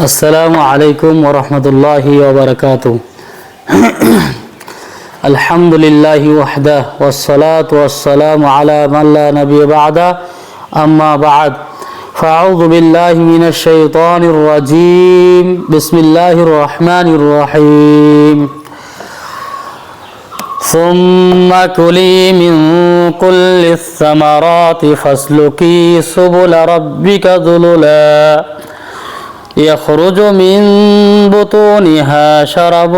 السلام عليكم ورحمة الله وبركاته. الحمد لله وحده والصلاة والسلام على من لا نبي بعده. أما بعد فأعوذ بالله من الشيطان الرجيم. بسم الله الرحمن الرحيم. ثم كلي من كل الثمرات فاسلكي سبل ربك ذللا. يخرج من بطونها شرب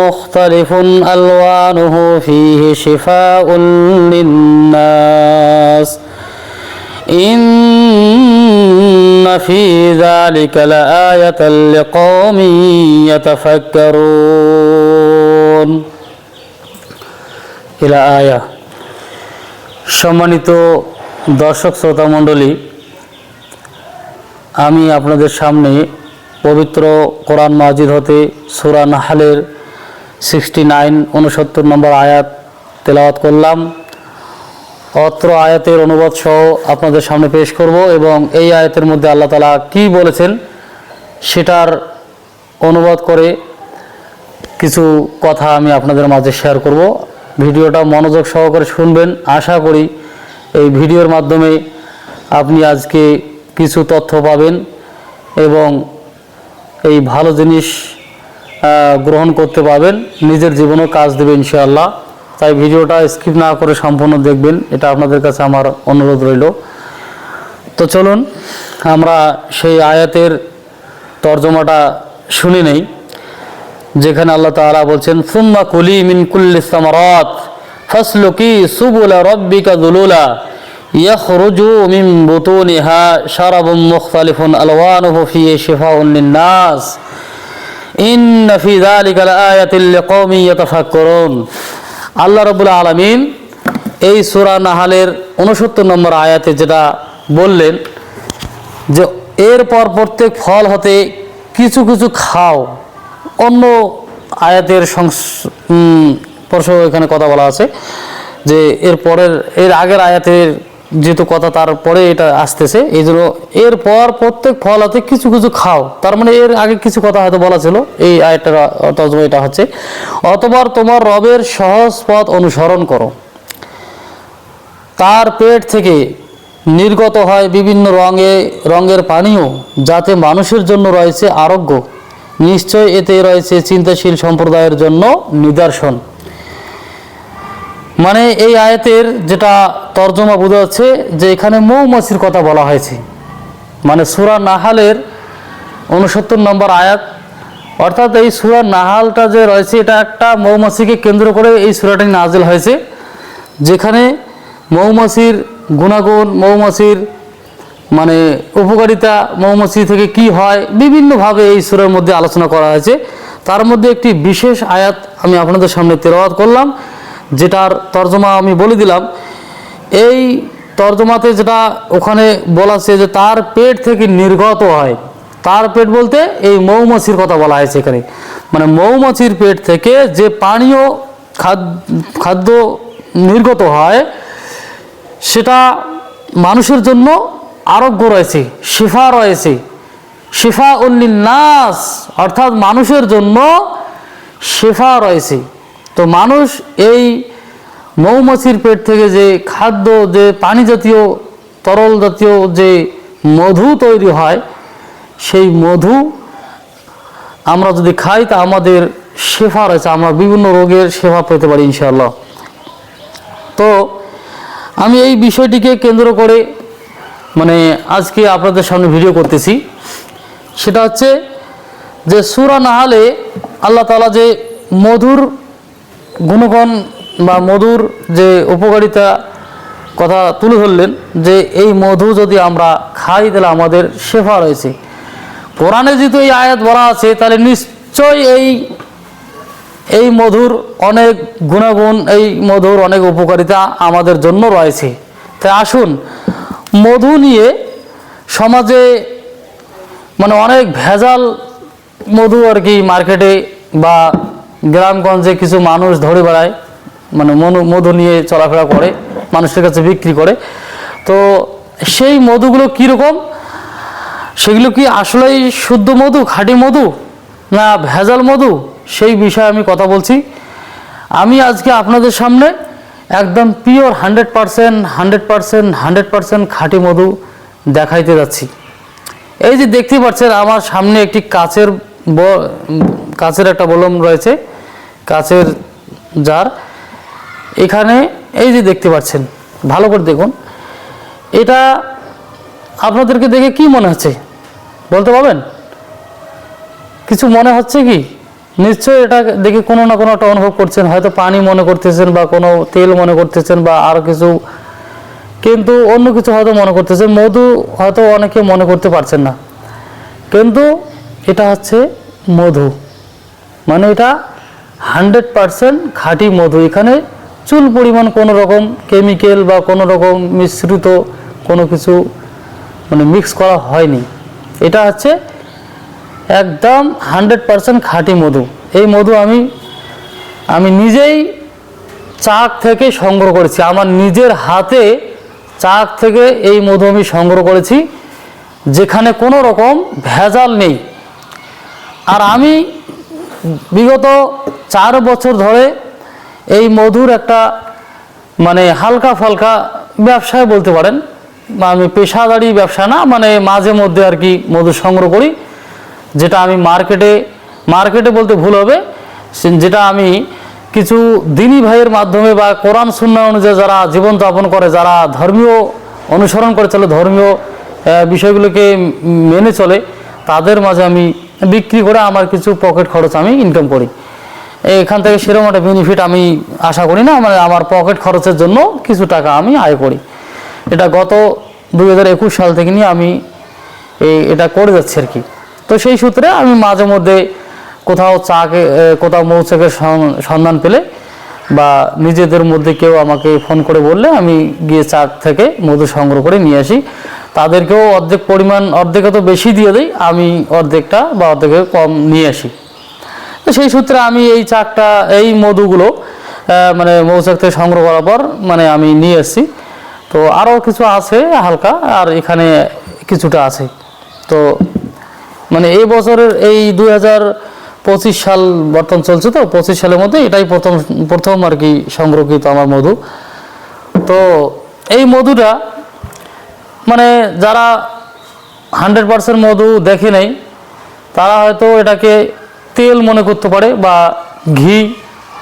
مختلف ألوانه فيه شفاء للناس إن في ذلك لآية لقوم يتفكرون ইলা আয়া সম্মানিত দর্শক শ্রোতা মণ্ডলী আমি আপনাদের সামনে পবিত্র কোরআন মাজিদ হতে সুরান হালের সিক্সটি নাইন উনসত্তর নম্বর আয়াত তেলাওয়াত করলাম। অত্র আয়াতের অনুবাদ সহ আপনাদের সামনে পেশ করব এবং এই আয়াতের মধ্যে আল্লাহ তালা কী বলেছেন সেটার অনুবাদ করে কিছু কথা আমি আপনাদের মাঝে শেয়ার করব। ভিডিওটা মনোযোগ সহকারে শুনবেন। আশা করি এই ভিডিওর মাধ্যমে আপনি আজকে কিছু তথ্য পাবেন এবং এই ভালো জিনিস গ্রহণ করতে পারবেন, নিজের জীবনেও কাজ দেবে ইনশাআল্লাহ। তাই ভিডিওটা স্কিপ না করে সম্পূর্ণ দেখবেন, এটা আপনাদের কাছে আমার অনুরোধ রইল। তো চলুন, আমরা সেই আয়াতের তর্জমাটা শুনে নেই, যেখানে আল্লাহ তাআলা বলছেন, সুম্মা কুলি মিন কুল্লি সামারাত, ফাসলুকি সুবুলা রাব্বিকা যুলুলা ইয়াখরুজু মিন বুতুনিহা শারাবুম মুখতালিফুন আলওয়ানুহু ফিহি শিফাউন লিন-নাস। ইন্না ফি যালিকা লাআয়াতিন লিকওমিন ইয়াতাফাক্কারুন। আল্লাহ রাব্বুল আলামিন এই সূরা নাহালের 69 নম্বর আয়াতে যেটা বললেন যে এরপর প্রত্যেক ফল হতে কিছু কিছু খাও। অন্য আয়াতের সংস- এখানে কথা বলা আছে যে এর পরের, এর আগের আয়াতের যেহেতু কথা তারপরে এটা আসতেছে, এই জন্য এরপর প্রত্যেক ফল হতে কিছু কিছু খাও। তার মানে এর আগে কিছু কথা হয়তো বলা ছিল, এই তর্জমা এটা হচ্ছে। অতবার তোমার রবের সহজ পথ অনুসরণ করো। তার পেট থেকে নির্গত হয় বিভিন্ন রঙে, রঙের পানীয়, যাতে মানুষের জন্য রয়েছে আরোগ্য। নিশ্চয় এতে রয়েছে চিন্তাশীল সম্প্রদায়ের জন্য নিদর্শন। মানে এই আয়াতের যেটা তর্জমা বোঝা যাচ্ছে যে এখানে মৌমাছির কথা বলা হয়েছে। মানে সুরা নাহালের উনসত্তর নম্বর আয়াত, অর্থাৎ এই সুরা নাহালটা যে রয়েছে, এটা একটা মৌমাছিকে কেন্দ্র করে এই সুরাটি নাজিল হয়েছে, যেখানে মৌমাছির গুণাগুণ, মৌমাছির মানে উপকারিতা, মৌমাছি থেকে কি হয়, বিভিন্নভাবে এই সুরের মধ্যে আলোচনা করা হয়েছে। তার মধ্যে একটি বিশেষ আয়াত আমি আপনাদের সামনে তেরোয়াত করলাম। যেটার তর্জমা আমি বলে দিলাম, এই তর্জমাতে যেটা ওখানে বলা আছে যে তার পেট থেকে নির্গত হয়। তার পেট বলতে এই মৌমাছির কথা বলা হয়েছে এখানে। মানে মৌমাছির পেট থেকে যে পানীয় খাদ- খাদ্য নির্গত হয়, সেটা মানুষের জন্য আরোগ্য রয়েছে, শিফা রয়েছে। শিফা নাস অর্থাৎ মানুষের জন্য শেফা রয়েছে। তো মানুষ এই মৌমাছির পেট থেকে যে খাদ্য, যে পানি জাতীয়, তরল জাতীয় যে মধু তৈরি হয়, সেই মধু আমরা যদি খাই, তা আমাদের শেফা রয়েছে। আমরা বিভিন্ন রোগের সেবা পেতে পারি, ইনশাআল্লাহ। তো আমি এই বিষয়টিকে কেন্দ্র করে মানে আজকে আপনাদের সামনে ভিডিও করতেছি। সেটা হচ্ছে যে সুরা নাহালে আল্লাহ তালা যে মধুর গুণগণ বা মধুর যে উপকারিতা কথা তুলে ধরলেন, যে এই মধু যদি আমরা খাই, তাহলে আমাদের শেফা রয়েছে। কোরআনে যেহেতু এই আয়াত বলা আছে, তাহলে নিশ্চয়ই এই এই মধুর অনেক গুণাগুণ, এই মধুর অনেক উপকারিতা আমাদের জন্য রয়েছে। তাই আসুন, মধু নিয়ে সমাজে মানে অনেক ভেজাল মধু আর কি মার্কেটে বা গ্রামগঞ্জে কিছু মানুষ ধরে বেড়ায় মানে মধু মধু নিয়ে চলাফেরা করে, মানুষের কাছে বিক্রি করে। তো সেই মধুগুলো কীরকম? সেগুলো কি আসলেই শুদ্ধ মধু, খাঁটি মধু, না ভেজাল মধু? সেই বিষয়ে আমি কথা বলছি। আমি আজকে আপনাদের সামনে একদম pure hundred percent hundred percent hundred percent খাঁটি মধু দেখাইতে যাচ্ছি। এই যে দেখতে পাচ্ছেন, আমার সামনে একটি কাচের কাচের একটা বলম রয়েছে। কাচের জার। এখানে এই যে দেখতে পাচ্ছেন, ভালো করে দেখুন। এটা আপনাদেরকে দেখে কি মনে হচ্ছে? বলতে পারবেন? কিছু মনে হচ্ছে কি? নিশ্চয়ই এটা দেখে কোনো না কোনো একটা অনুভব করছেন। হয়তো পানি মনে করতেছেন বা কোনো তেল মনে করতেছেন বা আরও কিছু। কিন্তু অন্য কিছু হয়তো মনে করতেছেন। মধু হয়তো অনেকে মনে করতে পারছেন না। কিন্তু এটা হচ্ছে মধু। মানে এটা হান্ড্রেড পারসেন্ট খাঁটি মধু এখানে চুল পরিমাণ কোনো রকম কেমিক্যাল বা কোনো রকম মিশ্রিত কোনো কিছু মানে মিক্স করা হয়নি। এটা হচ্ছে একদম হান্ড্রেড পারসেন্ট খাঁটি মধু। এই মধু আমি আমি নিজেই চাক থেকে সংগ্রহ করেছি। আমার নিজের হাতে চাক থেকে এই মধু আমি সংগ্রহ করেছি, যেখানে কোনো রকম ভেজাল নেই। আর আমি বিগত চার বছর ধরে এই মধুর একটা মানে হালকা ফালকা ব্যবসায় বলতে পারেন। আমি পেশাদারি ব্যবসা না মানে মাঝে মধ্যে আর কি মধু সংগ্রহ করি, যেটা আমি মার্কেটে মার্কেটে বলতে ভুল হবে যেটা আমি কিছু দিনী ভাইয়ের মাধ্যমে বা কোরআন শূন্য অনুযায়ী যারা জীবনযাপন করে, যারা ধর্মীয় অনুসরণ করে চলে, ধর্মীয় বিষয়গুলোকে মেনে চলে, তাদের মাঝে আমি বিক্রি করে আমার কিছু পকেট খরচ আমি ইনকাম করি। এখান থেকে সেরকম একটা বেনিফিট আমি আশা করি না মানে আমার পকেট খরচের জন্য কিছু টাকা আমি আয় করি। এটা গত দু হাজার একুশ সাল থেকে নিয়ে আমি এটা করে যাচ্ছি আর কি। তো সেই সূত্রে আমি মাঝে মধ্যে কোথাও চাকে কোথাও মৌচাকের সন্ধান পেলে বা নিজেদের মধ্যে কেউ আমাকে ফোন করে বললে আমি গিয়ে চাক থেকে মধু সংগ্রহ করে নিয়ে আসি। তাদেরকেও অর্ধেক পরিমাণ, অর্ধেকে তো বেশি দিয়ে দিই, আমি অর্ধেকটা বা অর্ধেকে কম নিয়ে আসি। তো সেই সূত্রে আমি এই চাকটা এই মধুগুলো মানে মৌচাক থেকে সংগ্রহ করার পর মানে আমি নিয়ে এসেছি। তো আরও কিছু আছে হালকা, আর এখানে কিছুটা আছে। তো মানে এই বছরের এই দুই পঁচিশ সাল বর্তমান চলছে তো, পঁচিশ সালের মধ্যে এটাই প্রথম প্রথম আর কি সংরক্ষিত আমার মধু। তো এই মধুটা মানে যারা হান্ড্রেড পার্সেন্ট মধু দেখে নেই, তারা হয়তো এটাকে তেল মনে করতে পারে বা ঘি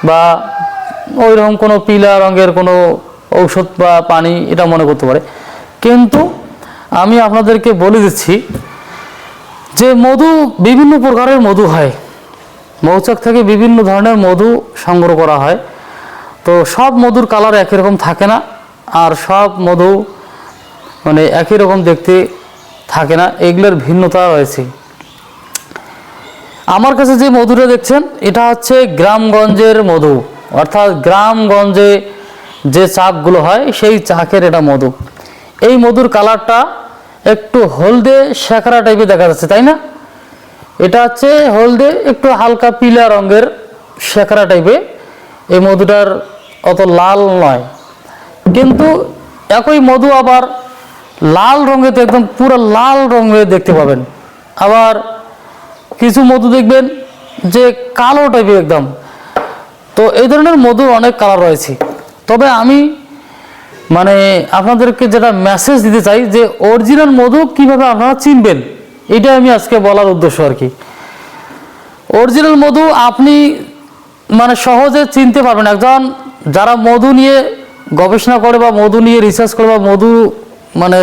বা ওই রকম কোনো পিলা রঙের কোনো ঔষধ বা পানি এটা মনে করতে পারে। কিন্তু আমি আপনাদেরকে বলে দিচ্ছি যে মধু বিভিন্ন প্রকারের মধু হয়। মৌচাক থেকে বিভিন্ন ধরনের মধু সংগ্রহ করা হয়। তো সব মধুর কালার একই রকম থাকে না আর সব মধু মানে একই রকম দেখতে থাকে না। এগুলোর ভিন্নতা রয়েছে। আমার কাছে যে মধুটা দেখছেন, এটা হচ্ছে গ্রামগঞ্জের মধু। অর্থাৎ গ্রামগঞ্জে যে চাকগুলো হয়, সেই চাকের এটা মধু। এই মধুর কালারটা একটু হলদে শেখরা টাইপের দেখা যাচ্ছে, তাই না? এটা হচ্ছে হলদে একটু হালকা পিলা রঙের শেখরা টাইপের এই মধুটার অত লাল নয়। কিন্তু একই মধু আবার লাল রঙেতে একদম পুরো লাল রঙে দেখতে পাবেন। আবার কিছু মধু দেখবেন যে কালো টাইপের একদম। তো এই ধরনের মধুর অনেক কালার রয়েছে। তবে আমি মানে আপনাদেরকে যেটা মেসেজ দিতে চাই যে অরিজিনাল মধু কীভাবে আপনারা চিনবেন এটা আমি আজকে বলার উদ্দেশ্য আর কি। অরিজিনাল মধু আপনি মানে সহজে চিনতে পারবেন। একজন যারা মধু নিয়ে গবেষণা করে বা মধু নিয়ে রিসার্চ করে বা মধু মানে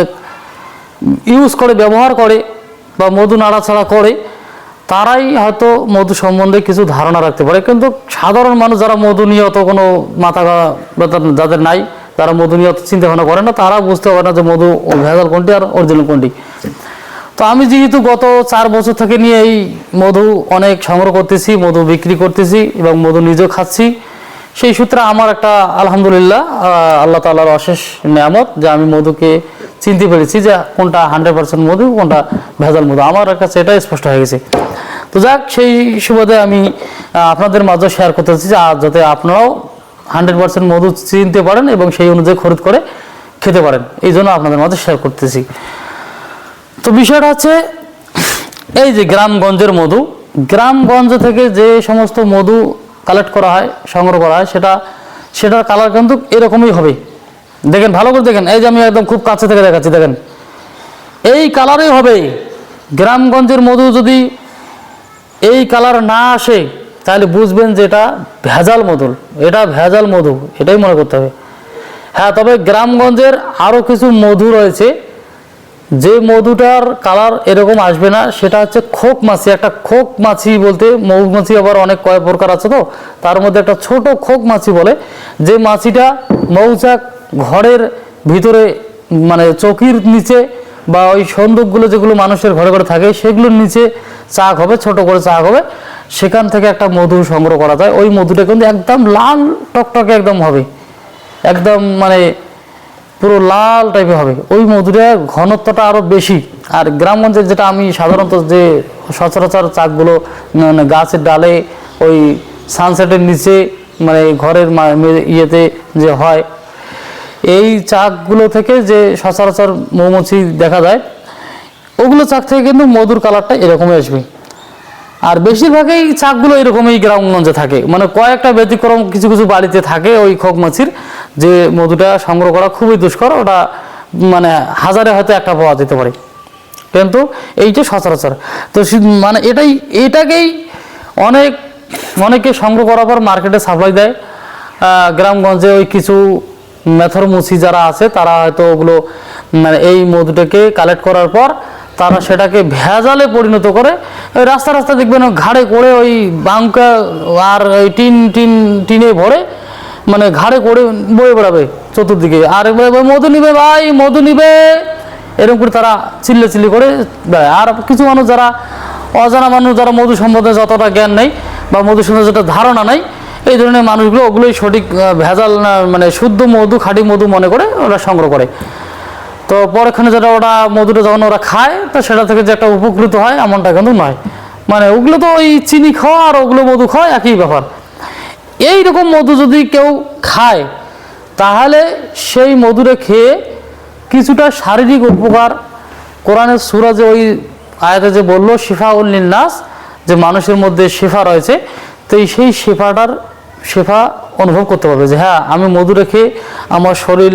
ইউজ করে, ব্যবহার করে বা মধু নাড়াচাড়া করে তারাই হয়তো মধু সম্বন্ধে কিছু ধারণা রাখতে পারে। কিন্তু সাধারণ মানুষ যারা মধু নিয়ে অত কোনো মাথা যাদের নাই তারা মধু নিয়ে অত চিন্তা ভাবনা করে না, তারা বুঝতে পারে না যে মধু ভেজাল কোনটি আর অরিজিনাল কোনটি। তো আমি যেহেতু গত চার বছর থেকে নিয়ে এই মধু অনেক সংগ্রহ করতেছি, মধু বিক্রি করতেছি এবং মধু নিজেও খাচ্ছি, সেই সূত্রে আমার একটা আলহামদুলিল্লাহ আল্লাহ তালার অশেষ নিয়ামত যে আমি মধুকে চিনতে পেরেছি যে কোনটা হান্ড্রেড পার্সেন্ট মধু, কোনটা ভেজাল মধু। আমার কাছে এটা স্পষ্ট হয়ে গেছে। তো যাক, সেই সুবাদে আমি আপনাদের মাঝে শেয়ার করতে চাচ্ছি যে যাতে আপনারাও হান্ড্রেড পার্সেন্ট মধু চিনতে পারেন এবং সেই অনুযায়ী খরিদ করে খেতে পারেন। এই জন্য আপনাদের মাঝে শেয়ার করতেছি। তো বিষয়টা হচ্ছে, এই যে গ্রামগঞ্জের মধু, গ্রামগঞ্জ থেকে যে সমস্ত মধু কালেক্ট করা হয়, সংগ্রহ করা হয়, সেটা, সেটার কালার কিন্তু এরকমই হবে। দেখেন, ভালো করে দেখেন। এই যে আমি একদম খুব কাছে থেকে দেখাচ্ছি, দেখেন। এই কালারই হবে। গ্রামগঞ্জের মধু যদি এই কালার না আসে, তাহলে বুঝবেন যে এটা ভেজাল মধু। এটা ভেজাল মধু, এটাই মনে করতে হবে। হ্যাঁ তবে গ্রামগঞ্জের আরও কিছু মধু রয়েছে। যে মধুটার কালার এরকম আসবে না, সেটা হচ্ছে খোক মাছি। একটা খোক মাছি বলতে মৌমাছি আবার অনেক কয়েক প্রকার আছে তো। তার মধ্যে একটা ছোট খোক মাছি বলে, যে মাছিটা মৌচাক ঘরের ভিতরে মানে চকির নিচে বা ওই সন্দুকগুলো যেগুলো মানুষের ঘরে ঘরে থাকে, সেগুলোর নিচে চাক হবে, ছোট করে চাক হবে। সেখান থেকে একটা মধু সংগ্রহ করা যায়। ওই মধুটা কিন্তু একদম লাল টকটকে একদম হবে। একদম মানে পুরো লাল টাইপের হবে। ওই মধুটা ঘনত্বটা আরও বেশি। আর গ্রামগঞ্জের যেটা আমি সাধারণত যে সচরাচর চাকগুলো মানে গাছের ডালে ওই সানসেটের নিচে মানে ঘরের ইয়েতে যে হয় এই চাকগুলো থেকে যে সচরাচর মৌমাছি দেখা যায়, ওগুলো চাক থেকে কিন্তু মধুর কালারটা এরকমই আসবে। আর বেশিরভাগই চাকগুলো এরকমই গ্রামগঞ্জে থাকে। মানে কয়েকটা ব্যতিক্রম কিছু কিছু বাড়িতে থাকে ওই খোক মাছির, যে মধুটা সংগ্রহ করা খুবই দুষ্কর, ওটা মানে হাজারে হয়তো একটা পাওয়া যেতে পারে। কিন্তু এইটা সচরাচর। তো মানে এটাই, এটাকেই অনেক, অনেকে সংগ্রহ করার পর মার্কেটে সাপ্লাই দেয়। গ্রামগঞ্জে ওই কিছু মেথর মুসি যারা আছে, তারা হয়তো ওগুলো মানে এই মধুটাকে কালেক্ট করার পর তারা সেটাকে ভেজালে পরিণত করে, ওই রাস্তা রাস্তা দেখবেন ঘাড়ে করে ওই বাঙ্কা আর ওই টিন টিন, টিনে ভরে মানে ঘাড়ে করে বয়ে বেড়াবে চতুর্দিকে। আর মধু নিবে ভাই, মধু নিবে। এরকম করে তারা চিল্লে চিল্লি করে আর কিছু মানুষ যারা, অজানা মানুষ যারা মধু সম্বন্ধে যতটা জ্ঞান নেই বা মধু সম্বন্ধে যতটা ধারণা নেই এই ধরনের মানুষগুলো ওগুলোই সঠিক ভেজাল না মানে শুদ্ধ মধু, খাঁটি মধু মনে করে ওরা সংগ্রহ করে। তো পরক্ষণে যেটা ওরা মধুটা যখন ওরা খায়, তো সেটা থেকে যে একটা উপকৃত হয়, এমনটা কিন্তু নয়। মানে ওগুলো তো ওই চিনি খাওয়া আর ওগুলো মধু খাওয়া একই ব্যাপার। এই রকম মধু যদি কেউ খায়, তাহলে সেই মধুরে খেয়ে কিছুটা শারীরিক উপকার, কোরআনের সুরা যে ওই আয়াতে যে বলল শিফা উল্লিন যে মানুষের মধ্যে শেফা রয়েছে, তো এই সেই শেফাটার শেফা অনুভব করতে পারবে যে হ্যাঁ আমি মধু রেখে আমার শরীর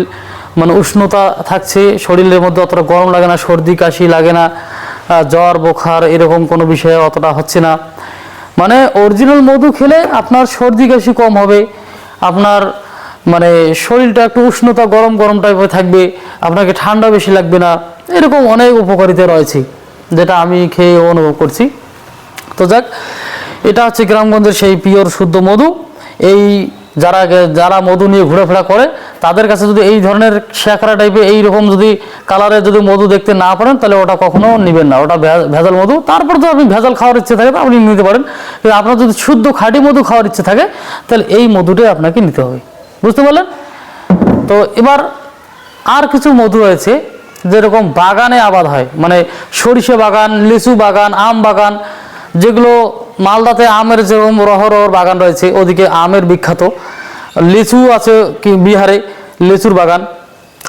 মানে উষ্ণতা থাকছে, শরীরের মধ্যে অতটা গরম লাগে না, সর্দি, কাশি লাগে না জ্বর, বোখার এরকম কোনো বিষয়ে অতটা হচ্ছে না। মানে অরিজিনাল মধু খেলে আপনার সর্দি, কাশি কম হবে, আপনার মানে শরীরটা একটু উষ্ণতা গরম গরম টাইপের থাকবে, আপনাকে ঠান্ডা বেশি লাগবে না, এরকম অনেক উপকারিতা রয়েছে, যেটা আমি খেয়ে অনুভব করছি। তো যাক, এটা হচ্ছে গ্রামগঞ্জের সেই পিওর শুদ্ধ মধু। এই যারা যারা মধু নিয়ে ঘোরাফেরা করে, তাদের কাছে যদি এই ধরনের শ্যাকরা টাইপের এইরকম যদি কালারের যদি মধু দেখতে না পারেন, তাহলে ওটা কখনো নেবেন না। ওটা ভেজাল মধু। তারপর তো আপনি ভেজাল খাওয়ার ইচ্ছে থাকে আপনি নিতে পারেন। কিন্তু আপনার যদি শুদ্ধ খাঁটি মধু খাওয়ার ইচ্ছে থাকে, তাহলে এই মধুটাই আপনাকে নিতে হবে। বুঝতে পারলেন? তো এবার আর কিছু মধু রয়েছে, যেরকম বাগানে আবাদ হয়। মানে সরিষা বাগান, লিচু বাগান, আম বাগান মালদাতে আমের যেরকম রহরহর বাগান রয়েছে, ওদিকে আমের বিখ্যাত। লিচু আছে কি বিহারে, লিচুর বাগান।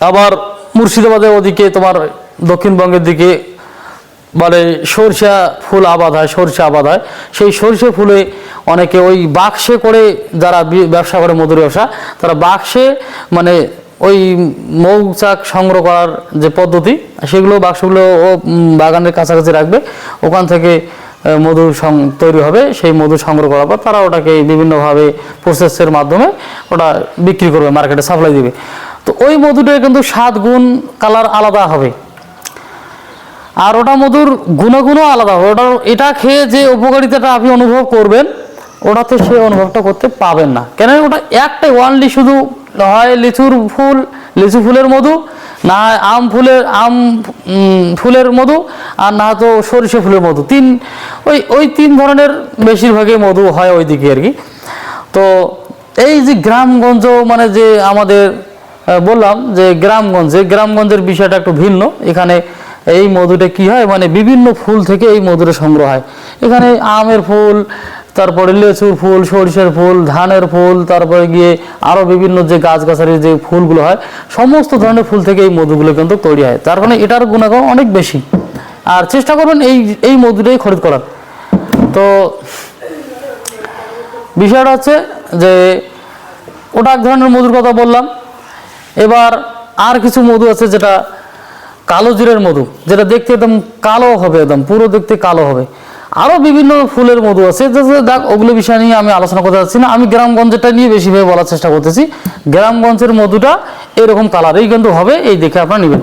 আবার মুর্শিদাবাদে ওদিকে তোমার দক্ষিণবঙ্গের দিকে মানে সরষা ফুল আবাদ হয়, সরষা আবাদ হয়। সেই সরষে ফুলে অনেকে ওই বাক্সে করে যারা ব্যবসা করে, মধুর ব্যবসা, তারা বাক্সে মানে ওই মৌচাক সংগ্রহ করার যে পদ্ধতি, সেগুলো বাক্সগুলো ও বাগানের কাছাকাছি রাখবে। ওখান থেকে মধু তৈরি হবে, সেই মধু সংগ্রহ করার পর তারা ওটাকে বিভিন্নভাবে প্রসেসের মাধ্যমে ওটা বিক্রি করবে মার্কেটে সাপ্লাই দিবে। তো ওই মধুটার কিন্তু সাত গুণ কালার আলাদা হবে। আর ওটা মধুর গুণগুণও আলাদা হবে। ওটা, এটা খেয়ে যে উপকারিতাটা আপনি অনুভব করবেন ওটাতে সে অনুভবটা করতে পাবেন না। কেন ওটা একটাই ওয়ানলি শুধু হয় লিচুর ফুল, লিচু ফুলের মধু না আম ফুলের আম ফুলের মধু আর না তো সরিষা ফুলের মধু। তিন, ওই ওই তিন ধরনের বেশিরভাগই মধু হয় ওইদিকে আর কি। তো এই যে গ্রামগঞ্জ মানে যে আমাদের বললাম যে গ্রামগঞ্জে গ্রামগঞ্জের বিষয়টা একটু ভিন্ন। এখানে এই মধুটা কি হয়? মানে বিভিন্ন ফুল থেকে এই মধুটা সংগ্রহ হয়। এখানে আমের ফুল তারপরে লেচুর ফুল, সরিষার ফুল, ধানের ফুল, তারপরে গিয়ে আরও বিভিন্ন যে গাছগাছালির যে ফুলগুলো হয়, সমস্ত ধরনের ফুল থেকে এই মধুগুলো কিন্তু তৈরি হয়। তার কারণে এটার গুণাগুণ অনেক বেশি। আর চেষ্টা করবেন এই এই মধুটাই খরিদ করার। তো বিষয়টা হচ্ছে যে ওটা এক ধরনের মধুর কথা বললাম। এবার আর কিছু মধু আছে যেটা কালো জিরের মধু, যেটা দেখতে একদম কালো হবে একদম, পুরো দেখতে কালো হবে। আরও বিভিন্ন ফুলের মধু আছে। দেখ, ওগুলো বিষয় নিয়ে আমি আলোচনা করতে যাচ্ছি না। আমি গ্রামগঞ্জেরটা নিয়ে বেশিভাবে বলার চেষ্টা করতেছি। গ্রামগঞ্জের মধুটা এরকম কালারেই কিন্তু হবে, এই দেখে আপনারা নেবেন।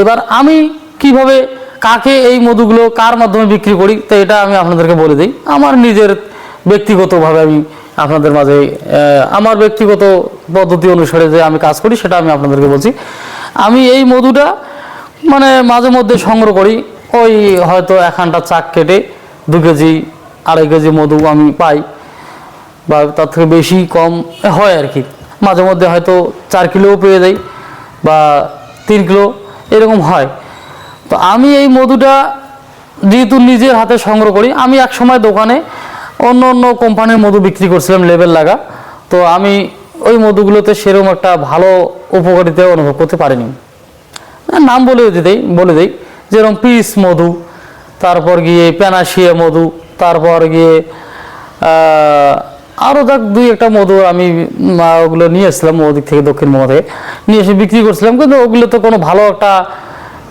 এবার আমি কীভাবে, কাকে এই মধুগুলো কার মাধ্যমে বিক্রি করি, তো এটা আমি আপনাদেরকে বলে দিই। আমার নিজের ব্যক্তিগতভাবে আমি আপনাদের মাঝে আমার ব্যক্তিগত পদ্ধতি অনুসারে যে আমি কাজ করি, সেটা আমি আপনাদেরকে বলছি। আমি এই মধুটা মানে মাঝে মধ্যে সংগ্রহ করি। ওই হয়তো এখানটা চাক কেটে দু কেজি, আড়াই কেজি মধু আমি পাই বা তার থেকে বেশি কম হয় আর কি। মাঝে মধ্যে হয়তো চার কিলোও পেয়ে যাই বা তিন কিলো এরকম হয়। তো আমি এই মধুটা যেহেতু নিজের হাতে সংগ্রহ করি, আমি এক সময় দোকানে অন্য অন্য কোম্পানির মধু বিক্রি করছিলাম লেবেল লাগা। তো আমি ওই মধুগুলোতে সেরকম একটা ভালো উপকারিতা অনুভব করতে পারিনি। নাম বলে দিই বলে দিই, যেরকম পিস মধু তারপর গিয়ে প্যানাশিয়া মধু, তারপর গিয়ে আরও দেখ দুই একটা মধু আমি ওগুলো নিয়ে এসেছিলাম ওদিক থেকে দক্ষিণবঙ্গ থেকে নিয়ে এসে বিক্রি করছিলাম, কিন্তু ওগুলো তো কোনো ভালো একটা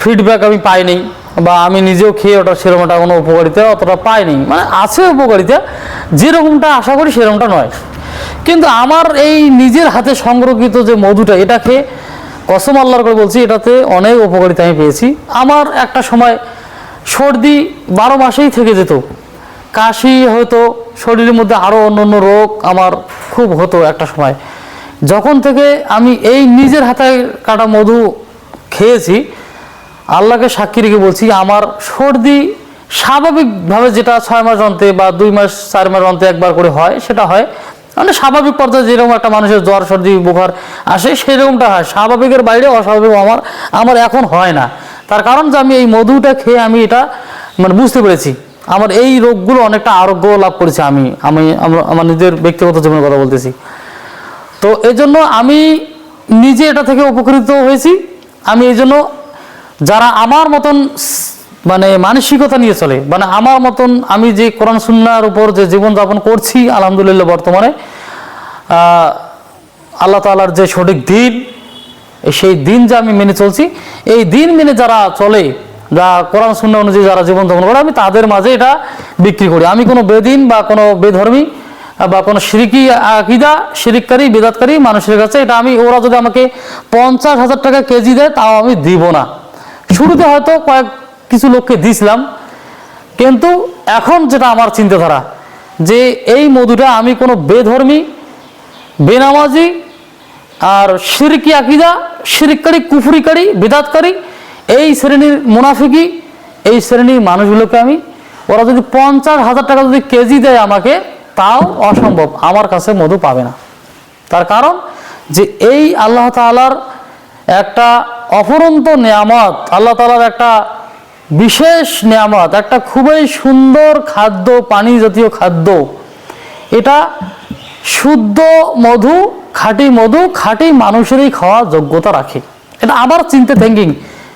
ফিডব্যাক আমি পাইনি বা আমি নিজেও খেয়ে ওটা সেরকম একটা কোনো উপকারিতা অতটা পাইনি। মানে আছে উপকারিতা, যেরকমটা আশা করি সেরকমটা নয়। কিন্তু আমার এই নিজের হাতে সংরক্ষিত যে মধুটা এটা খেয়ে কসম আল্লাহর করে বলছি, এটাতে অনেক উপকারিতা আমি পেয়েছি। আমার একটা সময় সর্দি বারো মাসেই থেকে যেত। কাশি হতো শরীরের মধ্যে আরও অন্য অন্য রোগ আমার খুব হতো একটা সময়। যখন থেকে আমি এই নিজের হাতে কাটা মধু খেয়েছি, আল্লাহকে সাক্ষী রেখে বলছি, আমার সর্দি স্বাভাবিকভাবে যেটা ছয় মাস অন্তে বা দুই মাস, চার মাস অন্তে একবার করে হয়, সেটা হয়। মানে স্বাভাবিক পর্যায়ে যেরকম একটা মানুষের জ্বর, সর্দি, বুখার আসে, সেরকমটা হয়। স্বাভাবিকের বাইরে অস্বাভাবিক আমার আমার এখন হয় না। তার কারণ যে আমি এই মধুটা খেয়ে আমি এটা মানে বুঝতে পেরেছি। আমার এই রোগগুলো অনেকটা আরোগ্য লাভ করেছি আমি আমি, আমার- নিজের ব্যক্তিগত জীবনের কথা বলতেছি। তো এই জন্য আমি নিজে এটা থেকে উপকৃত হয়েছি। আমি এই জন্য যারা আমার মতন মানে মানসিকতা নিয়ে চলে। মানে আমার মতন আমি যে কোরআন সুন্নার উপর যে জীবনযাপন করছি, আলহামদুলিল্লাহ বর্তমানে আল্লাহ তালার যে সঠিক দিন, সেই দিন যে আমি মেনে চলছি, এই দিন মেনে যারা চলে, যা কোরআন শূন্য অনুযায়ী যারা জীবনযাপন করে, আমি তাদের মাঝে এটা বিক্রি করি। আমি কোনো বেদিন বা কোনো বেধর্মী বা কোনো সিরিকি আকিদা শিরিককারী বেদাতকারী মানুষের কাছে এটা আমি, ওরা যদি আমাকে পঞ্চাশ হাজার টাকা কেজি দেয়, তাও আমি দিব না। শুরুতে হয়তো কয়েক কিছু লোককে দিছিলাম কিন্তু এখন যেটা আমার চিন্তাধারা, যে এই মধুটা আমি কোনো বেধর্মী, বেনামাজি আর শিরকি আকিদা শিরিককারী কুফুরিকারী, বেদাতকারী, এই শ্রেণির মুনাফিকি এই শ্রেণির মানুষগুলোকে আমি, ওরা যদি পঞ্চাশ হাজার টাকা যদি কেজি দেয় আমাকে, তাও অসম্ভব, আমার কাছে মধু পাবে না। তার কারণ যে এই আল্লাহ তালার একটা অপরন্ত নিয়ামত, আল্লাহ তালার একটা বিশেষ নিয়ামত, একটা খুবই সুন্দর খাদ্য পানি জাতীয় খাদ্য। এটা শুদ্ধ মধু, খাঁটি মধু, খাঁটি মানুষেরই খাওয়া যোগ্যতা রাখে। এটা আমার চিন্তা থিঙ্কিং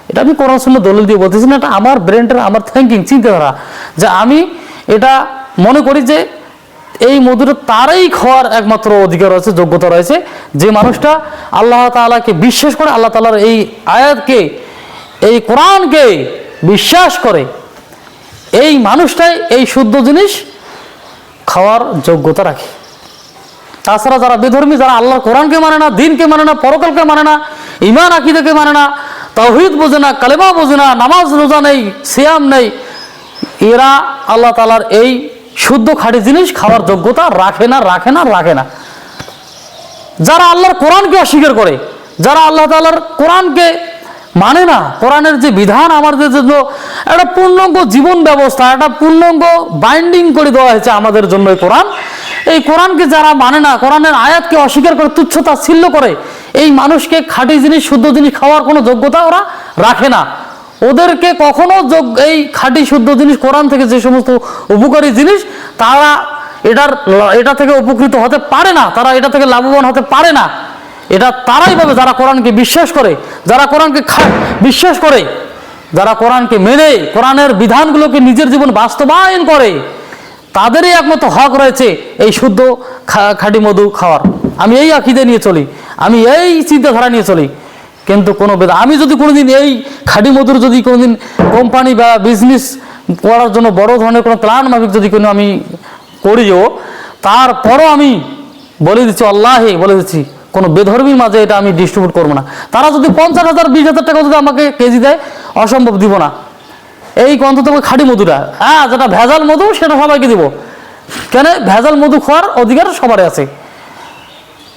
এটা আমি কোরআন শুনে দলিল দিয়ে বলতেছি না, এটা আমার ব্রেনটার আমার থিঙ্কিং চিন্তাধারা। যে আমি এটা মনে করি যে এই মধুটা তারাই খাওয়ার একমাত্র অধিকার রয়েছে, যোগ্যতা রয়েছে। যে মানুষটা আল্লাহ তাআলাকে বিশ্বাস করে, আল্লাহ তাআলার এই আয়াতকে, এই কোরআনকে বিশ্বাস করে এই মানুষটাই এই শুদ্ধ জিনিস খাওয়ার যোগ্যতা রাখে। তাছাড়া যারা বেধর্মী, যারা আল্লাহর কোরআনকে মানে না, দিনকে মানে না, পরকালকে মানে না ইমান আকিদাকে মানে না তৌহিদ বোঝে না, কালেমা বোঝে না, নামাজ, রোজা নেই, সিয়াম নেই, এরা আল্লাহ তালার এই শুদ্ধ খাঁটি জিনিস খাওয়ার যোগ্যতা রাখে না রাখে না রাখে না। যারা আল্লাহর কোরআনকে অস্বীকার করে, যারা আল্লাহ তাআলার কোরআনকে মানে না, কোরআনের যে বিধান আমাদের জন্য একটা পূর্ণাঙ্গ জীবন ব্যবস্থা, একটা পূর্ণাঙ্গ বাইন্ডিং করে দেওয়া হয়েছে আমাদের জন্য এই কোরআন। এই কোরআনকে যারা মানে না, কোরআনের আয়াতকে অস্বীকার করে, তুচ্ছতা ছিল্ল করে, এই মানুষকে খাঁটি জিনিস, শুদ্ধ জিনিস খাওয়ার কোনো যোগ্যতা ওরা রাখে না। ওদেরকে কখনো এই খাঁটি, শুদ্ধ জিনিস, কোরআন থেকে যে সমস্ত উপকারী জিনিস, তারা এটার এটা থেকে উপকৃত হতে পারে না, তারা এটা থেকে লাভবান হতে পারে না। এটা তারাই পাবে যারা কোরআনকে বিশ্বাস করে, যারা কোরআনকে বিশ্বাস করে, যারা কোরআনকে মেনে, কোরআনের বিধানগুলোকে নিজের জীবন বাস্তবায়ন করে, তাদেরই একমাত্র হক রয়েছে এই শুদ্ধ খাঁটি মধু খাওয়ার। আমি এই আকিদে নিয়ে চলি, আমি এই চিন্তাধারা নিয়ে চলি। কিন্তু কোনো বেদা, আমি যদি কোনোদিন এই খাঁটি মধুর যদি কোনোদিন কোম্পানি বা বিজনেস করার জন্য বড় ধরনের কোনো প্ল্যান মাফিক যদি কোনো আমি করিও, তারপরও আমি বলে দিচ্ছি, আল্লাহে বলে দিচ্ছি কোনো বেধর্মীর মাঝে এটা আমি ডিস্ট্রিবিউট করব না। তারা যদি পঞ্চাশ হাজার, বিশ হাজার টাকা যদি আমাকে কেজি দেয়, অসম্ভব দিব না। এই অন্তত খাঁটি মধুটা। হ্যাঁ যেটা ভেজাল মধু, সেটা সবাইকে দিব। কেন? ভেজাল মধু খাওয়ার অধিকার সবারই আছে।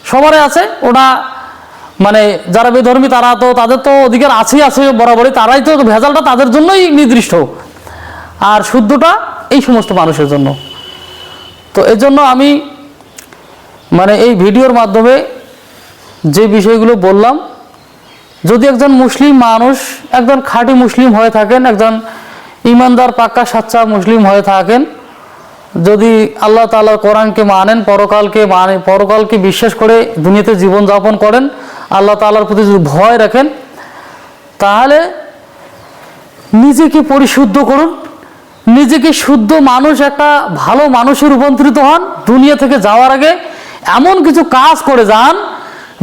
সবারই আছে। ওটা মানে যারা বেধর্মী, তারা তো তাদের তো অধিকার আছেই আছে বরাবরই। তারাই তো ভেজালটা তাদের জন্যই নির্দিষ্ট। আর শুদ্ধটা এই সমস্ত মানুষের জন্য। তো এর জন্য আমি মানে এই ভিডিওর মাধ্যমে যে বিষয়গুলো বললাম, যদি একজন মুসলিম মানুষ, একজন খাঁটি মুসলিম হয়ে থাকেন, একজন ইমানদার, পাক্কা, সাচ্চা মুসলিম হয়ে থাকেন, যদি আল্লাহ তাআলার কোরআনকে মানেন, পরকালকে মানে পরকালকে বিশ্বাস করে দুনিয়াতে জীবনযাপন করেন, আল্লাহ তাআলার প্রতি যদি ভয় রাখেন, তাহলে নিজেকে পরিশুদ্ধ করুন, নিজেকে শুদ্ধ মানুষ, একটা ভালো মানুষে রূপান্তরিত হন, দুনিয়া থেকে যাওয়ার আগে এমন কিছু কাজ করে যান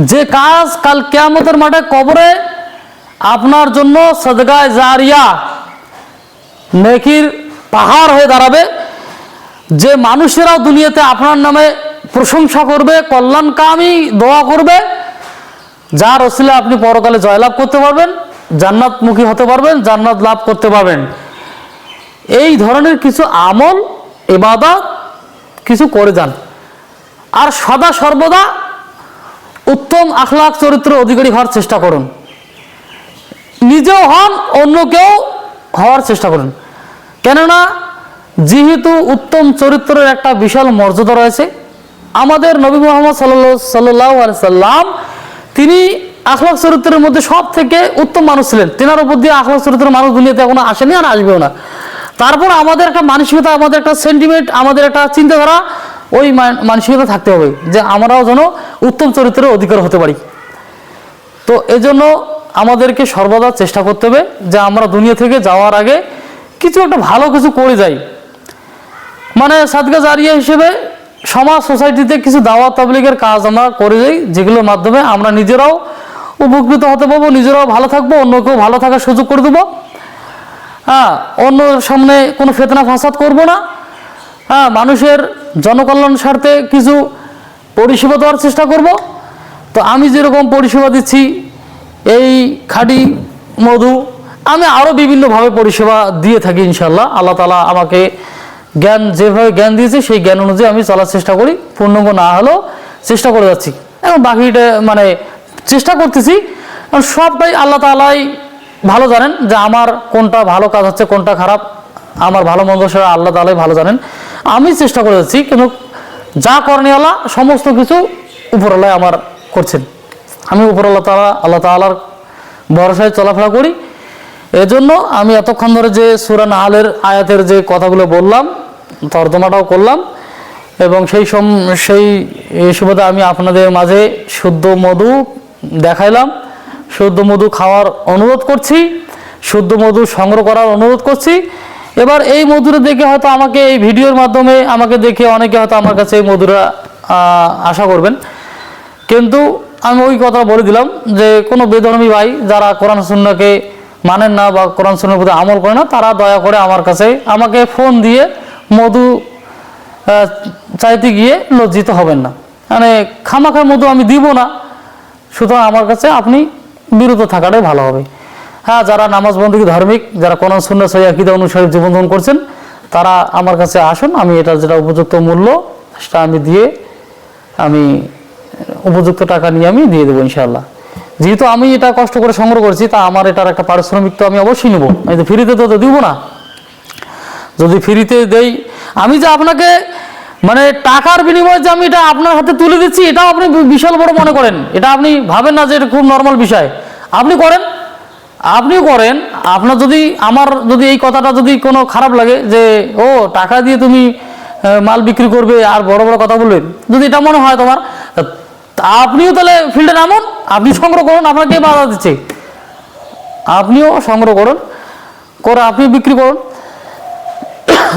যে কাজ কাল কেয়ামতের মাঠে কবরে আপনার জন্য সদগায় জারিয়া নেকির পাহাড় হয়ে দাঁড়াবে, যে মানুষেরাও দুনিয়াতে আপনার নামে প্রশংসা করবে, কল্যাণকামী দোয়া করবে, যার ওসিলা আপনি পরকালে জয়লাভ করতে পারবেন, জান্নাতমুখী হতে পারবেন, জান্নাত লাভ করতে পারবেন। এই ধরনের কিছু আমল এবাদত কিছু করে যান। আর সদা সর্বদা উত্তম আখলাখ চরিত্র অধিকারী হওয়ার চেষ্টা করুন। নিজেও হন, অন্যকেও হওয়ার চেষ্টা করুন। কেননা, যেহেতু উত্তম চরিত্রের একটা বিশাল মর্যাদা রয়েছে, আমাদের নবী মোহাম্মদ সাল্লাহ সাল্লাহ সাল্লাম, তিনি আখলাক চরিত্রের মধ্যে সব থেকে উত্তম মানুষ ছিলেন। তেনার উপর দিয়ে আখলাক চরিত্রের মানুষ দুনিয়াতে এখনও আসেনি আর আসবেও না। তারপর আমাদের একটা মানসিকতা, আমাদের একটা সেন্টিমেন্ট আমাদের একটা চিন্তাধারা, ওই মানসিকতা থাকতে হবে যে, আমরাও যেন উত্তম চরিত্রের অধিকার হতে পারি। তো এজন্য আমাদেরকে সর্বদা চেষ্টা করতে হবে যে আমরা দুনিয়া থেকে যাওয়ার আগে কিছু একটা ভালো কিছু করে যাই। মানে সাদকা জারিয়া হিসেবে সমাজ, সোসাইটিতে কিছু দাওয়াত তাবলিগের কাজ আমরা করে যাই, যেগুলোর মাধ্যমে আমরা নিজেরাও উপকৃত হতে পারব, নিজেরাও ভালো থাকব, অন্যকেও ভালো থাকার সুযোগ করে দেবো। হ্যাঁ অন্য সামনে কোনো ফেতনা ফাসাদ করব না। হ্যাঁ মানুষের জনকল্যাণ স্বার্থে কিছু পরিষেবা দেওয়ার চেষ্টা করব। তো আমি যেরকম পরিষেবা দিচ্ছি, এই খাঁটি মধু, আমি আরও বিভিন্নভাবে পরিষেবা দিয়ে থাকি ইনশাল্লাহ আল্লাহ তালা আমাকে জ্ঞান, যেভাবে জ্ঞান দিয়েছে, সেই জ্ঞান অনুযায়ী আমি চলার চেষ্টা করি। পূর্ণাঙ্গ না হলেও চেষ্টা করে যাচ্ছি। এবং বাকিটা মানে চেষ্টা করতেছি। সবটাই আল্লাহ তালাই ভালো জানেন যে আমার কোনটা ভালো কাজ হচ্ছে, কোনটা খারাপ। আমার ভালো মন্দ সেটা আল্লাহ তালাই ভালো জানেন। আমি চেষ্টা করে যাচ্ছি, কিন্তু যা করণীয়লা সমস্ত কিছু উপরওয়ালায় আমার করছেন। আমি উপরওয়ালা তালা আল্লাহ তালার ভরসায় চলাফেরা করি। এজন্য আমি এতক্ষণ ধরে যে সুরান আলের আয়াতের যে কথাগুলো বললাম, তর্জমাটাও করলাম এবং সেই সম, সেই সুবাদে আমি আপনাদের মাঝে শুদ্ধ মধু দেখাইলাম। শুদ্ধ মধু খাওয়ার অনুরোধ করছি, শুদ্ধ মধু সংগ্রহ করার অনুরোধ করছি। এবার এই মধুরে দেখে হয়তো আমাকে এই ভিডিওর মাধ্যমে আমাকে দেখে অনেকে হয়তো আমার কাছে এই মধুরা আশা করবেন। কিন্তু আমি ওই কথা বলে দিলাম যে কোনো বেধর্মী ভাই যারা কোরআন সুন্নাকে মানেন না বা কোরআন সুন্নার প্রতি আমল করে না, তারা দয়া করে আমার কাছে আমাকে ফোন দিয়ে মধু চাইতে গিয়ে লজ্জিত হবেন না। মানে খামাখা মধু আমি দিব না, সুতরাং আমার কাছে আপনি বিরত থাকাটাই ভালো হবে। হ্যাঁ যারা নামাজ বন্দী ধার্মিক, যারা কোরআন সুন্না সৈয়াকিদা অনুসারে জীবনযাপন করছেন, তারা আমার কাছে আসুন, আমি এটা যেটা উপযুক্ত মূল্য, সেটা আমি দিয়ে, আমি উপযুক্ত টাকা নিয়ে আমি দিয়ে দেবো ইনশাল্লাহ যেহেতু আমি এটা কষ্ট করে সংগ্রহ করছি, তা আমার এটার একটা পারিশ্রমিক তো আমি অবশ্যই নেব। আমি তো ফ্রিতে তো দিব না। যদি ফ্রিতে দেই, আমি যে আপনাকে মানে টাকার বিনিময়ে যে আমি এটা আপনার হাতে তুলে দিচ্ছি, এটাও আপনি বিশাল বড় মনে করেন। এটা আপনি ভাবেন না যে এটা খুব নর্মাল বিষয়। আপনি করেন আপনিও করেন, আপনার যদি আমার যদি এই কথাটা যদি কোনো খারাপ লাগে যে, ও, টাকা দিয়ে তুমি মাল বিক্রি করবে আর বড় বড় কথা বলবেন। যদি এটা মনে হয় তোমার আপনিও তাহলে ফিল্ডে নামুন, আপনি সংগ্রহ করুন, আপনাকে বাধা দিচ্ছে। আপনিও সংগ্রহ করুন, করে আপনি বিক্রি করুন।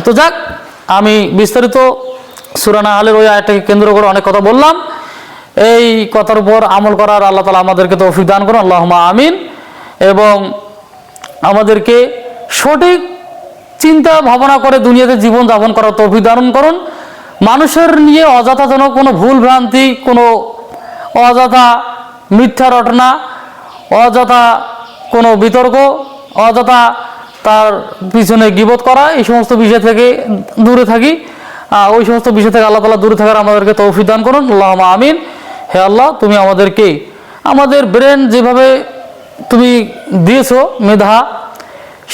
তো যাক, আমি বিস্তারিত সুরানা আলের ওই আয়টাকে কেন্দ্র করে অনেক কথা বললাম। এই কথার উপর আমল করার আল্লাহ তালা আমাদেরকে তৌফিক দান করুন। আল্লাহ আমিন। এবং আমাদেরকে সঠিক চিন্তা ভাবনা করে দুনিয়াতে জীবন যাপন করার তৌফিক দান করুন। মানুষের নিয়ে অযথা যেন কোনো ভুল ভ্রান্তি, কোনো অযথা মিথ্যা রটনা, অযথা কোনো বিতর্ক, অযথা তার পিছনে গিবত করা, এই সমস্ত বিষয় থেকে দূরে থাকি। ওই সমস্ত বিষয় থেকে আল্লাহ তালা দূরে থাকার আমাদেরকে তৌফিক দান করুন। আল্লাহ আমিন। হে আল্লাহ, তুমি আমাদেরকে, আমাদের ব্রেন যেভাবে তুমি দিয়েছ মেধা,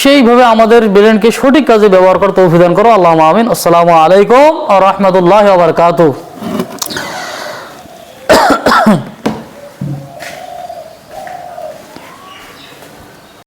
সেইভাবে আমাদের ব্রেনকে সঠিক কাজে ব্যবহার করতে অভিধান করো। আল্লাহ আমিন। আসসালামু আলাইকুম আ রহমতুল্লাহ আবরকাতুহ